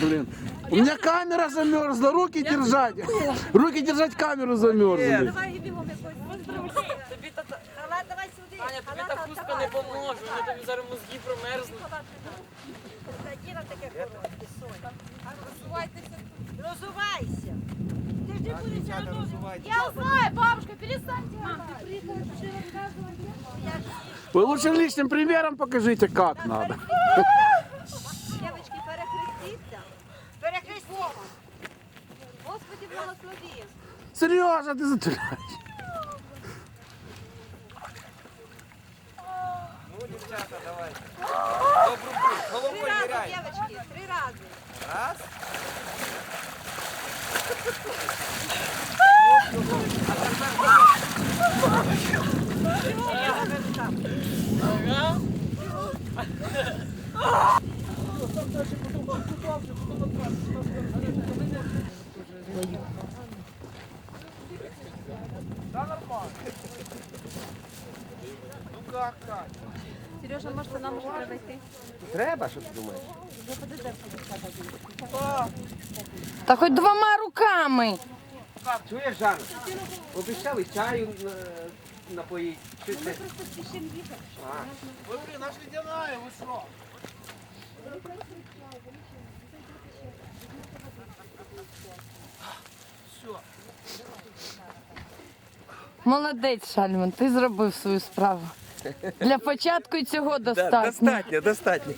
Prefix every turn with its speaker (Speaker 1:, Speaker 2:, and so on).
Speaker 1: Блин, у меня камера замерзла, руки держать. Руки держать камеру замерзли.
Speaker 2: Давай бігом якось. Тобі та Халат давай сюди.
Speaker 3: Аня, тобі та хустка не поможе, вони тобі зараз мозги промерзнуть.
Speaker 2: Діна таке коротке, Соня. Розувайтеся. Розувайся. Ти ж не будеш все одно.
Speaker 4: Я знаю, бабушка, перестаньте. Мам, ты приехала уже рассказывать.
Speaker 1: Вы лучше личным примером покажите, как надо.
Speaker 2: Дівчатки, перехрестіться. Перехрестіться. Господи, благослови.
Speaker 1: Сережа, ты затуляешь.
Speaker 5: Ну, дівчата, давайте. Добру путь,
Speaker 2: Три
Speaker 5: головою
Speaker 2: рази,
Speaker 5: ниряй.
Speaker 2: дівчатки, три рази.
Speaker 5: Раз.
Speaker 3: Ага. Да нормально.
Speaker 5: Ну как так?
Speaker 4: Сережа, може, нам вже треба йти?
Speaker 5: Треба, що ти думаєш? Я подожди.
Speaker 6: Та хоч двома руками.
Speaker 5: Чуєш, Жанна? Обіцяли чаю напоїть. Ми просто спішимо
Speaker 1: їхати. Ви, блін, наш ледяная, ви що?
Speaker 6: Молодець, Шальман, ти зробив свою справу. Для початку цього достатньо.
Speaker 5: достатньо, достатньо.